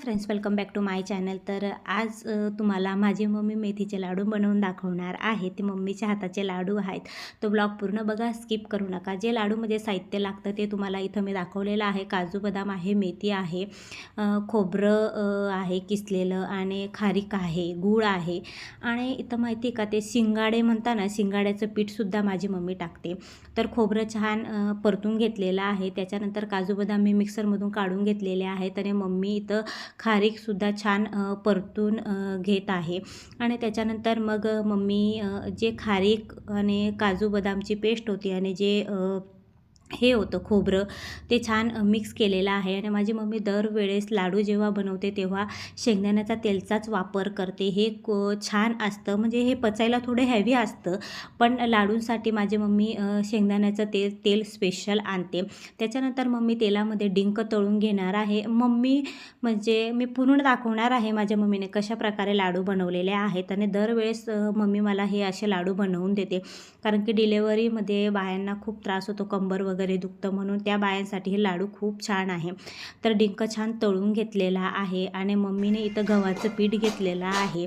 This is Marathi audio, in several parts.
Friends welcome back to my channel तर आज तुम्हाला माझी मम्मी मेथीचे लाडू बनवून दाखवणार आहे. ते मम्मीच्या हाताचे लाडू आहेत. तो ब्लॉग पूर्ण बघा स्किप करू नका. जे लाडूमध्ये म्हणजे साहित्य लागतं ते तुम्हाला इथं मी दाखवलेलं आहे. काजू बदाम आहे मेथी आहे खोबरं आहे किसलेलं आणि खारीक आहे गूळ आहे. आणि इथं माहिती आहे का ते शिंगाडे म्हणता ना शिंगाड्याचं पीठसुद्धा माझी मम्मी टाकते. तर खोबरं छान परतून घेतलेलं आहे. त्याच्यानंतर काजू बदाम मी मिक्सरमधून काढून घेतलेले आहेत आणि मम्मी इथं खारीकसुद्धा छान परतून घेत आहे. आणि त्याच्यानंतर मग मम्मी जे खारीक आणि काजू बदामची पेस्ट होती आणि जे हे होतं खोबरं. ते छान मिक्स केलेलं आहे आणि माझी मम्मी दरवेळेस लाडू जेव्हा बनवते तेव्हा शेंगदाण्याचा तेलचाच वापर करते. हे को छान असतं. म्हणजे हे पचायला थोडं हॅवी असतं पण लाडूंसाठी माझी मम्मी शेंगदाण्याचं तेल तेल स्पेशल आणते. त्याच्यानंतर मम्मी तेलामध्ये डिंक तळून घेणार आहे. मम्मी म्हणजे मी पुरून दाखवणार आहे माझ्या मम्मीने कशा प्रकारे लाडू बनवलेले आहेत आणि दरवेळेस मम्मी मला हे असे लाडू बनवून देते. कारण की डिलेवरीमध्ये बायांना खूप त्रास होतो कंबर वगैरे दुखतं म्हणून त्या बायांसाठी हे लाडू खूप छान आहे. तर डिंक छान तळून घेतलेला आहे आणि मम्मीने इथं गव्हाचं पीठ घेतलेलं आहे.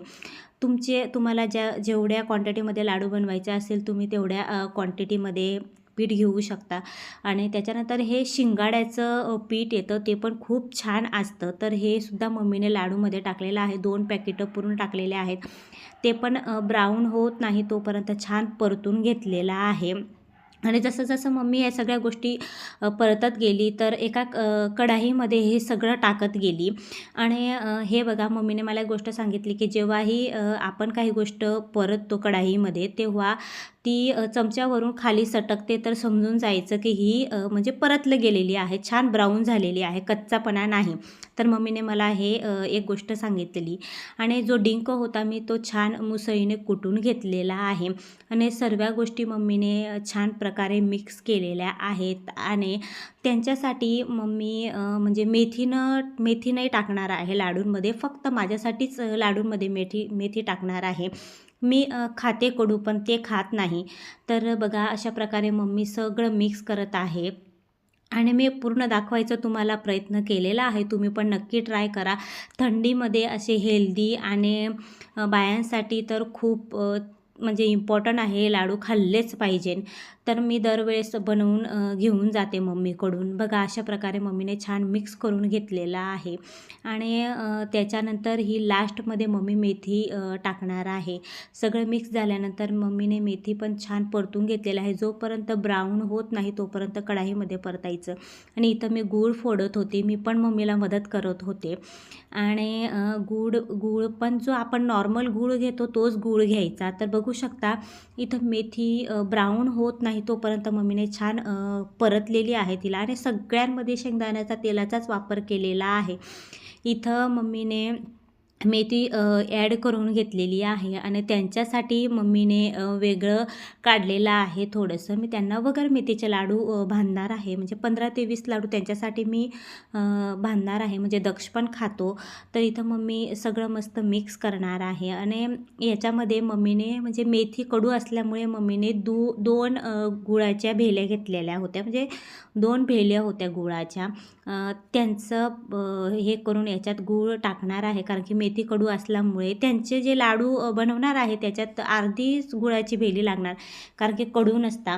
तुमचे तुम्हाला ज्या जेवढ्या क्वांटिटीमध्ये लाडू बनवायचे असेल तुम्ही तेवढ्या क्वांटिटीमध्ये पीठ घेऊ शकता. आणि त्याच्यानंतर हे शिंगाड्याचं पीठ येतं ते पण खूप छान असतं. तर हे सुद्धा मम्मीने लाडूमध्ये टाकलेलं आहे. दोन पॅकेटं पूर्ण टाकलेले आहेत. ते पण ब्राऊन होत नाही तोपर्यंत छान परतून घेतलेला आहे. आणि जसं जसं मम्मी या सगळ्या गोष्टी परतत गेली तर एका कढाईमध्ये हे सगळं टाकत गेली. आणि हे बघा मम्मीने मला एक गोष्ट सांगितली की जेव्हाही आपण काही गोष्ट परततो कढाईमध्ये तेव्हा ती चमच्यावरून खाली सटकते तर समजून जायचं की ही म्हणजे परतलं गेलेली आहे छान ब्राऊन झालेली आहे कच्चापणा नाही. तर मम्मीने मला हे एक गोष्ट सांगितलेली आणि जो डिंक होता मी तो छान मुसळीने कुटून घेतलेला आहे आणि सर्व गोष्टी मम्मीने छान प्रकारे मिक्स केलेल्या आहेत आणि त्यांच्यासाठी मम्मी म्हणजे मेथीनं मेथी नाही टाकणार आहे लाडूंमध्ये फक्त माझ्यासाठीच लाडूंमध्ये मेथी मेथी टाकणार आहे. मी खाते कडू पण ते खात नाही. तर बघा अशा प्रकारे मम्मी सगळं मिक्स करत आहे. आणि मी पूर्ण दाखवायचा तुम्हाला प्रयत्न केलेला आहे. तुम्ही पण नक्की ट्राय करा. थंडीमध्ये असे हेल्दी आणि बायांसाठी तर खूप म्हणजे इम्पॉर्टंट आहे लाडू खाल्लेच पाहिजे तर मी दरवेळेस बनवून घेऊन जाते मम्मीकडून. बघा अशा प्रकारे मम्मीने छान मिक्स करून घेतलेला आहे. आणि त्याच्यानंतर ही लास्टमध्ये मम्मी मेथी टाकणार आहे. सगळं मिक्स झाल्यानंतर मम्मीने मेथी पण छान परतून घेतलेलं आहे. जोपर्यंत ब्राऊन होत नाही तोपर्यंत कढाईमध्ये परतायचं. आणि इथं मी गूळ फोडत होते. मी पण मम्मीला मदत करत होते. आणि गूळ गूळ पण जो आपण नॉर्मल गूळ घेतो तोच गूळ घ्यायचा. तर बघू शकता. इथं मेथी ब्राऊन होत नाही तोपर्यंत मम्मीने छान परतलेली आहे तिला आणि सगळ्यांमध्ये शेंगदाण्याचा तेलाचाच वापर केलेला आहे. इथं मम्मीने मेथी ॲड करून घेतलेली आहे आणि त्यांच्यासाठी मम्मीने वेगळं काढलेलं आहे थोडंसं. मी त्यांना वगैरे मेथीचे लाडू बांधणार आहे. म्हणजे पंधरा ते वीस लाडू त्यांच्यासाठी मी बांधणार आहे. म्हणजे दक्ष पण खातो. तर इथं मम्मी सगळं मस्त मिक्स करणार आहे. आणि याच्यामध्ये मम्मीने म्हणजे मेथी कडू असल्यामुळे मम्मीने दू दोन गुळाच्या भेल्या घेतलेल्या होत्या. म्हणजे दोन भेल्या होत्या गुळाच्या. त्यांचं हे करून याच्यात गूळ टाकणार आहे. कारण की मेथी कडू असल्यामुळे त्यांचे जे लाडू बनवणार आहे त्याच्यात अर्धीच गुळाची भेली लागणार. कारण की कडू नसता.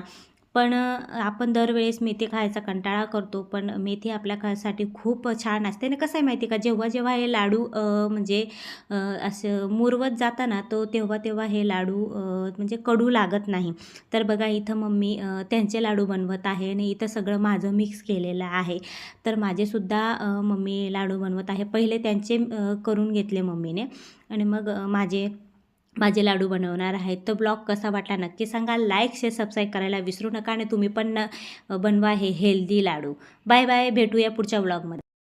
पण आपण दरवेळेस मेथी खायचा कंटाळा करतो पण मेथी आपल्या खायसाठी खूप छान असते. आणि कसं आहे माहिती का जेव्हा जेव्हा हे लाडू म्हणजे असं मुरवत जाताना तो तेव्हा तेव्हा हे लाडू म्हणजे कडू लागत नाही. तर बघा इथं मम्मी त्यांचे लाडू बनवत आहे आणि इथं सगळं माझं मिक्स केलेलं आहे. तर माझेसुद्धा मम्मी लाडू बनवत आहे. पहिले त्यांचे करून घेतले मम्मीने. आणि मग माझे माझे लाडू बनवणार आहेत. तर ब्लॉग कसा वाटला नक्की सांगा. लाईक शेअर सबस्क्राईब करायला विसरू नका आणि तुम्ही पण बनवा हे हेल्दी लाडू. बाय बाय भेटूया पुढच्या ब्लॉगमध्ये